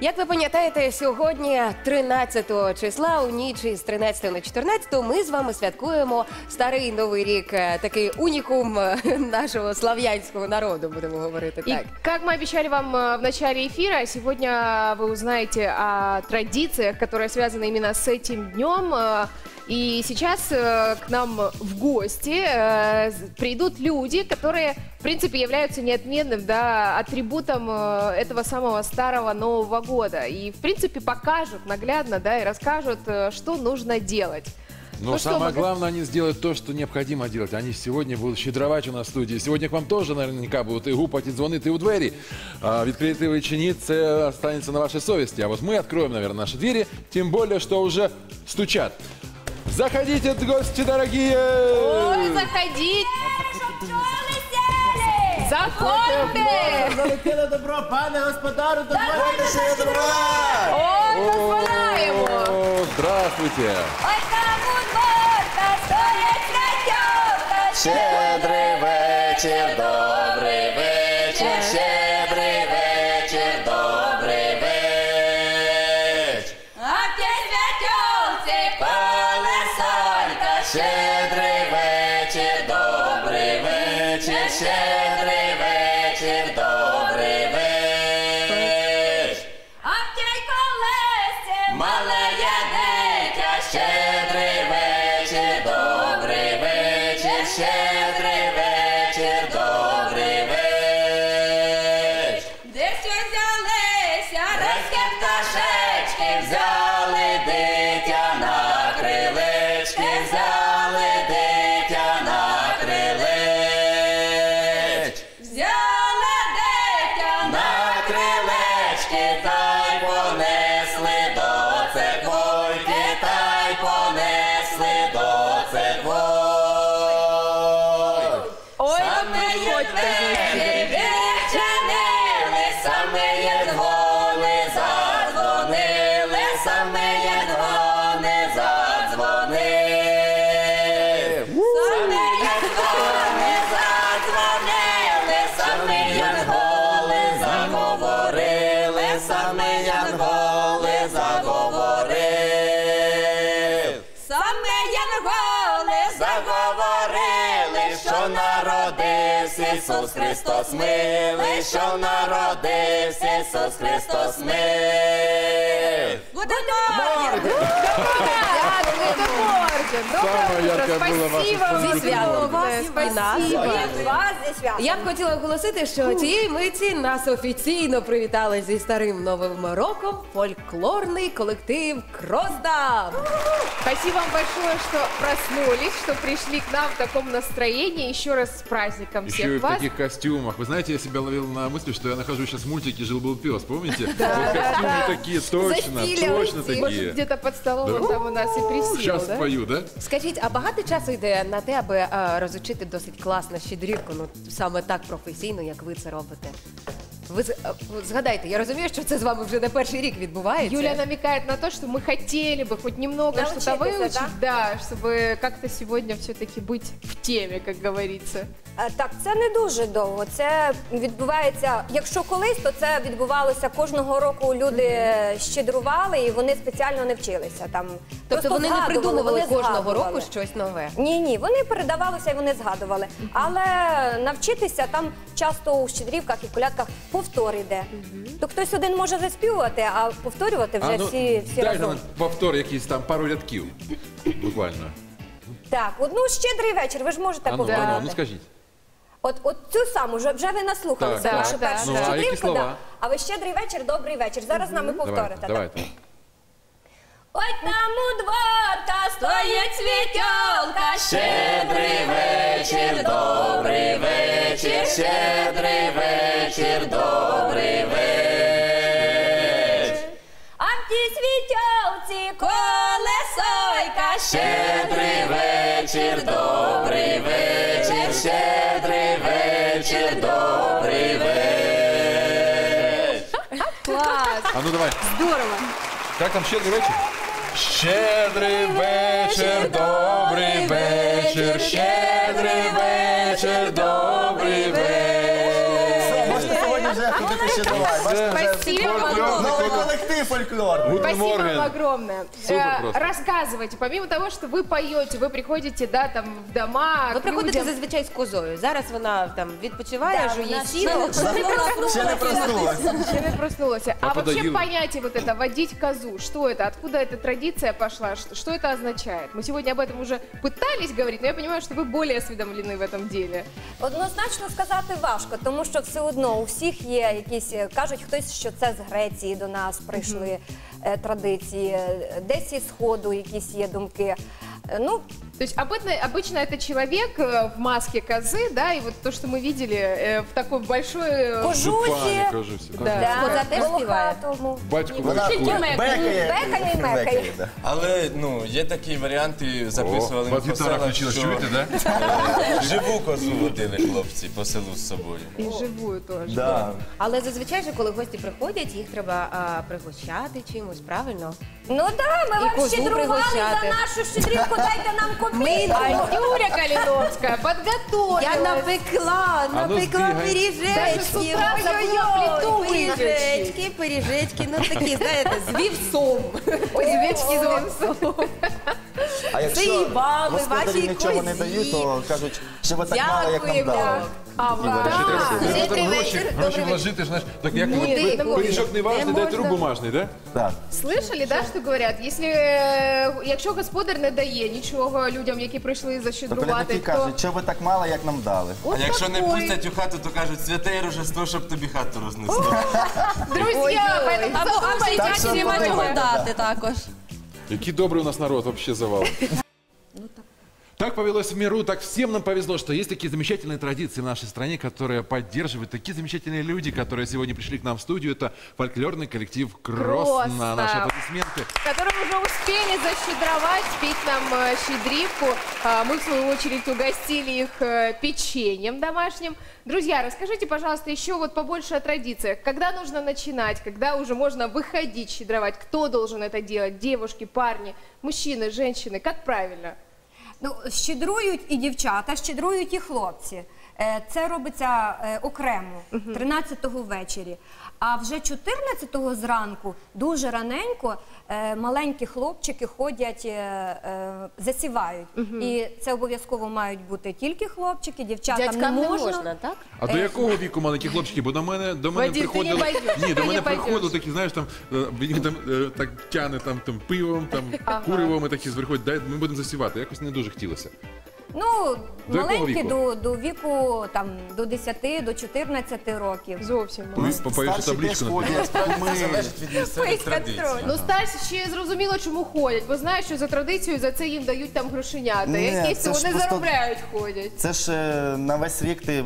Як ви пам'ятаєте, сьогодні, 13 числа, у ніч із 13 на 14, ми з вами святкуємо старий новий рік, е, такий унікум е, нашого слав'янського народу, будемо говорити И так. как мы обещали вам э, в начале эфира, сегодня вы узнаете о традициях, которые связаны именно с этим днем. Э, И сейчас э, к нам в гости э, с- придут люди, которые, в принципе, являются неотменным да, атрибутом э, этого самого старого Нового года. И, в принципе, покажут наглядно да, и расскажут, э, что нужно делать. Но Ну что, самое мы- главное, они сделают то, что необходимо делать. Они сегодня будуть щедровать у нас в студії. Сьогодні к вам теж наверняка будуть і гупати, і дзвонити у двері. А, відкрити ви чи ні, це останется на вашей совести. А вот мы откроем, наверное, наши двери, тем более, что уже стучат. Заходите, гости дорогие! Ой, заходите! Заходите! Залетіло добро, пане господару, дозвольте, що я добро. Ой, дозволяємо! О, здравствуйте! Ой, там у дворка стоять святьонка. Щедрий вечір, добрий вечір, щедрий вечір, добрий вечір. тій колесці Малеє дитя, щедрий вечір, добрий вечір, народився Ісус Христос милий, що народився Ісус Христос милий. Самое яркое было ваше Спасибо, Зі святом вас огромное, і нас. спасибо. вас зі святом. Я б хотіла оголосити, що цієї миті нас офіційно привітали зі старим новим роком фольклорний колектив Крозда. Спасибо вам большое, что проснулись, что пришли к нам в таком настроении. Еще раз с праздником Еще всех и в вас. таких костюмах. Вы знаете, я себя ловил на мысли, что я нахожусь сейчас в мультике «Жил-был пес». Помните? Вот костюмы такие, точно, Застилились. точно Может, такие. где-то под столом Да. он там у нас и присел, Сейчас да? спою, да? Скажіть, а багато часу йде на те, аби е, розучити досить класно щедрівку, ну саме так професійно, як ви це робите? Ви з- е, згадайте, я розумію, що це з вами вже не перший рік відбувається. Юля намекает на то, что мы хотели бы хоть немного Научиться, что-то выучить, да? да, чтобы как-то сегодня все-таки быть в теме, как говорится. Е, Так, це не дуже довго. Це відбувається. Якщо колись, то це відбувалося кожного року. Люди щедрували і вони спеціально не вчилися. Там Тобто вони не придумували вони кожного згадували. року щось нове. Ні, ні, вони передавалися і вони згадували. Але навчитися там часто у щедрівках і колядках повтор іде. То хтось один може заспівувати, а повторювати вже А, ну, всі, всі дай разом. нам повтор якийсь там пару рядків. Буквально. Так, одну щедрий вечір. Ви ж можете А ну, повторити. ну, ну скажіть. От, от цю саму вже, вже ви наслухалися. Так, так. першу Ну, а які щедрівку, слова? да. А ви щедрий вечір, добрий вечір. Зараз з нами повторите. Давайте, так? давайте. Ой, там у дворка стоїть світьонка. Щедрий вечір, добрий вечір, щедрий вечір, добрий вечір. А в тій світьонці колесойка. Щедрий вечір, добрий вечір, щедрий вечір, добрий вечір. Клас! А ну давай. Здорово! Как там щедрий вечір? Щедрий вечір, добрий вечір, щедрий вечір, добрий вечір. Можете сьогодні вже, куди ти ще давай. Бачите, вже Спасибо вам новий огромное. колектив фольклорний. Гутен Спасибо Морген. вам огромное. Супер Э, просто. Рассказывайте, помимо того, что вы поете, вы приходите, да, там, в дома, Ви к приходите людям. зазвичай з козою. Зараз вона там відпочиває, Да, жує вона сіно. Ще не проснулася. Еще не проснулась. А вообще подоила. понятие вот это «водить козу», что это, откуда эта традиция пошла, что, что это означает? Мы сегодня об этом уже пытались говорить, но я понимаю, что вы более осведомлены в этом деле. Однозначно сказати важко, тому що все одно у всіх Є якісь е, кажуть хтось, що це з Греції до нас прийшли е, традиції, е, десь із сходу якісь є думки. Ну То есть обычно, обычно это человек э, в маске козы, да, и вот то, что мы видели э, в такой большой... э, кожухи, Жупані, кажуся. Да. Коза теж співає? волохатому. Батько Вона вийшов. Мекає. бекає. Бекає і мекає. да. Але ну є такі варіанти, О, записували у ми вас по гітара селах, включилась, що чуєте, да? е, живу козу водили хлопці по селу з собою. И живую тоже. Да. Але зазвичай же, коли гості приходять, їх треба а, пригощати чимось, правильно? Ну да, ми І вам козу щедрували пригощати. за нашу щедрівку, дайте нам копійку. А Юля Калиновская подготовилась. Я напекла, А ну, напекла збігай. Даже з пиріжечки. утра забула плиту Пиріжечки, пиріжечки, ну такі, знаєте, з вівсом. Пиріжечки з вівсом. А якщо і господарі вашій нічого не козі. дають, то кажуть, що ви так мало, як нам дали. А, треба Добрий гроші, вечір, вложити, знаєш, так як Ні, ви- не пиріжок не важний, не дайте рук бумажний, да? Так. Слышали, да, що говорять? Якщо, е, якщо господар не дає нічого людям, які прийшли То защедрувати, колядники то кажуть, що ви так мало, як нам дали. А якщо не пустять у хату, то кажуть, святе рожество, щоб тобі хату рознесло. Друзья, поэтому Або Так що внимательно. мають дати також. Який добрий у нас народ, вообще завал. Так повелось в миру, так всем нам повезло, что есть такие замечательные традиции в нашей стране, которые поддерживают такие замечательные люди, которые сегодня пришли к нам в студию. Это фольклорный коллектив Кросс. На наши аплодисменты. которые уже успели защедровать, спеть нам э, щедрівку. А, Мы, в свою очередь, угостили их э, печеньем домашним. Друзья, расскажите, пожалуйста, еще вот побольше о традициях. Когда нужно начинать, когда уже можно выходить щедровать? Кто должен это делать? Девушки, парни, мужчины, женщины? Как правильно? Ну, щедрують і дівчата, щедрують і хлопці. Е, Це робиться е, окремо, 13-го ввечері. А вже 14-го зранку, дуже раненько, е, маленькі хлопчики ходять, засівають. І це обов'язково мають бути тільки хлопчики, дівчатам Дядькам не не можна. так? А до якого віку маленькі хлопчики? Бо до мене до мене Вадим, ти не приходили. пойдеш, Ні, ти до не мене пойдеш. приходили такі, знаєш, там е, він там е, так тяне там, там пивом, там куревом і такі приходять, дай ми будемо засівати. Якось не дуже хотілося. Ну, До якого маленькі віку? до, до віку там, до 10, до 14 років. Зовсім. Ну, мало. повішу Старші теж табличку. ходять, ми... Залежить від місцевих традицій. Ну, старші ще зрозуміло, чому ходять, бо знають, що за традицією за це їм дають там грошенята. Ні, Якісь це ж вони просто- заробляють, ходять. Це ж е, на весь рік ти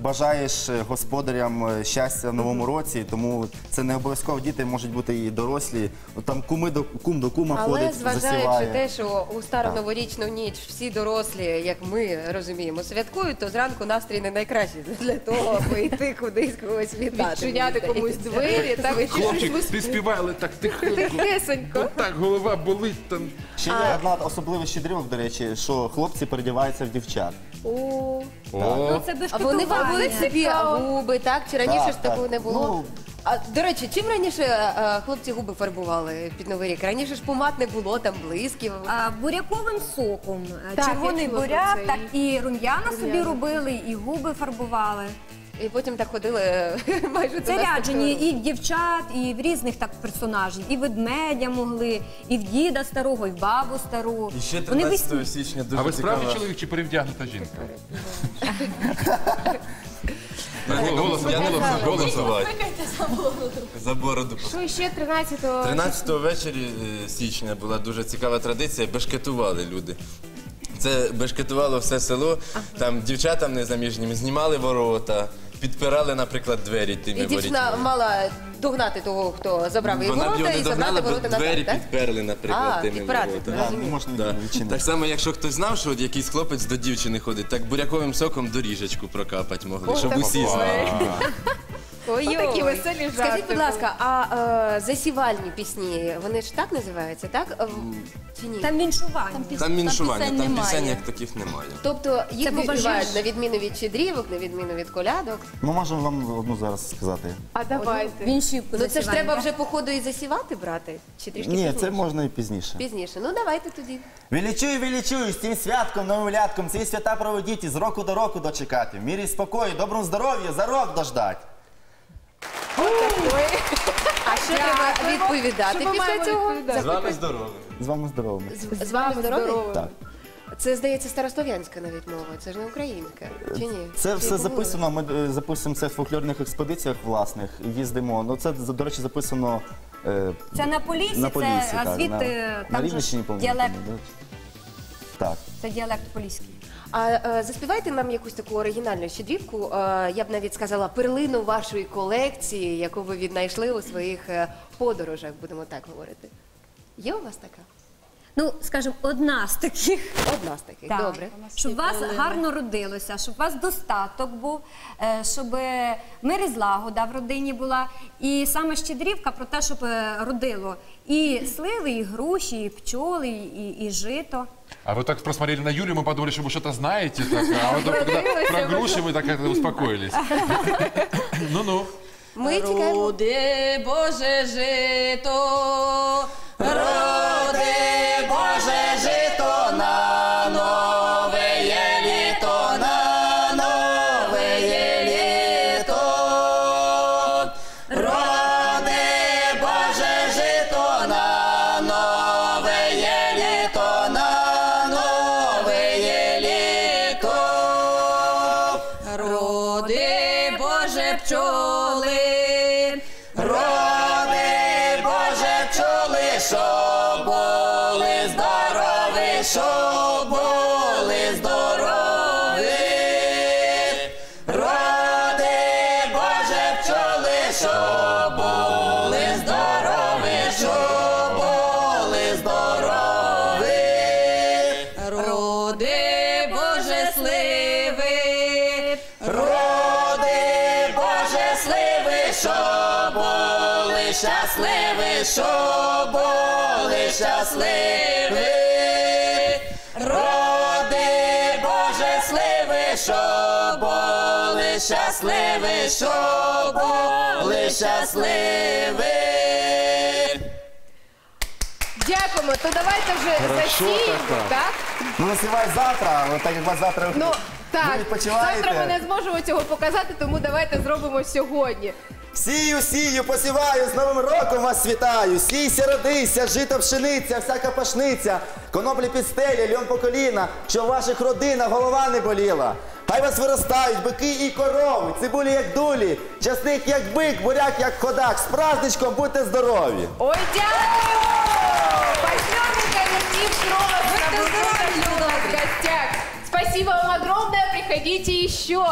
бажаєш е, господарям е, щастя в новому році, тому це не обов'язково діти можуть бути і дорослі. От Там куми до кум до кума Але ходить, зважаючи засіває. те, що у стару новорічну ніч всі дорослі, як ми розуміємо, святкують, то зранку настрій не найкращий для того, аби йти кудись когось вітати. Відчиняти мені комусь здається. двері, так Хлопчик, ти співай, але так тихенько. тихесенько. Так, голова болить там. Ще є одна особлива щедрівок, до речі, що хлопці передіваються в дівчат. О, О, Ну, це А вони фарбують собі губи, так? Чи раніше Так, ж такого так. не було? Ну, А до речі, чим раніше е, хлопці губи фарбували під новий рік? Раніше ж помад не було, там блисків. А, буряковим соком. Е, Так, Червоний чула про буряк, це. так і рум'яна собі Рум'яна. робили, і губи фарбували. І потім так ходили е, майже до Це ряджені і в дівчат, і в різних так персонажів. І ведмедя могли, і в діда старого, і в бабу стару. І ще Вони весь- 13 січня а ви справді цікава. чоловік чи перевдягнута жінка? Голосом, я не голосувати. За бороду. що ще 13-го? 13 ввечері е, січня була дуже цікава традиція, бешкетували люди. Це бешкетувало все село, там дівчатам незаміжнім знімали ворота, підпирали, наприклад, двері тими І дівчина мала догнати того, хто забрав її Вона б його ворота, не і забрати догнала, бо ворота двері назад, так? підперли, наприклад, А, тими підпирати, воротами. Да, розумію. не можна Да. відчинити. Так само, якщо хтось знав, що от якийсь хлопець до дівчини ходить, так буряковим соком доріжечку прокапати могли, щоб усі знали. Ой-ой. Отакі веселі жарти. Скажіть, будь ласка, а е, засівальні пісні, вони ж так називаються, так? Е, Чи ні? Там віншування. Там міншування, пісень там пісень як таких немає. Тобто їх Це не співають на відміну від щедрівок, на відміну від колядок. Ми можемо вам одну зараз сказати. А давайте. Віншівку Ну це ж треба вже по ходу і засівати брати? Чи трішки Ні, пізніше? це можна і пізніше. Пізніше. Ну давайте тоді. Величую, величую, з тим святком, новим лятком, ці свята проведіть і з року до року дочекати. В мірі спокою, доброму здоров'я, за рок дождать. А що треба відповідати Що ми після маємо цього? відповідати? З вами здоров'я. З вами здоровими. З вами здоров'я. Так. Це здається старослов'янська навіть мова. Це ж не українська. Чи ні? Це Чи все записано. Ми е, записуємо це в фольклорних експедиціях власних. Їздимо. Ну це до речі записано. е, Це на Поліссі, це, а так, звідти на, там на ж Рівненщині, по-моєму, діалект. да? Так. Це діалект поліський. А е, заспівайте нам якусь таку оригінальну щедрівку, е, я б навіть сказала, перлину вашої колекції, яку ви віднайшли у своїх е, подорожах, будемо так говорити. Є у вас така? Ну, скажімо, одна з таких. Одна з таких. Так. Добре. Щоб у вас гарно родилося, щоб у вас достаток був, е, щоб е, мир і злагода в родині була. І саме щедрівка про те, щоб е, родило і сливи, і груші, і пчоли, і, і жито. А вы так просмотрели на Юлю, мы подумали, что вы что-то знаете. Так, а вот когда про груши мы так как-то успокоились. Ну-ну. Ми чекаємо. Роди Боже жито, роди Щасливі, що були щасливі. Роди Боже сливи, що були щасливі, що були щасливі. Дякуємо. То давайте вже Хорошо засіємо, так. так? Ну, насівай завтра, от так як вас завтра Ну ви так, відпочиваєте. завтра ми не зможемо цього показати, тому давайте зробимо сьогодні. Сію, сію, посіваю, з Новим роком вас вітаю. Сійся, родися, жито пшениця, всяка пашниця, коноплі під стелі, льон по коліна, щоб в ваших родинах голова не боліла. Хай вас виростають бики і корови, цибулі як дулі, часник як бик, буряк як ходак. З праздничком будьте здорові! Ой, дякую! Пойдемте коллектив просто. Будьте здоровы, в гостях. Спасибо вам огромное, приходите еще.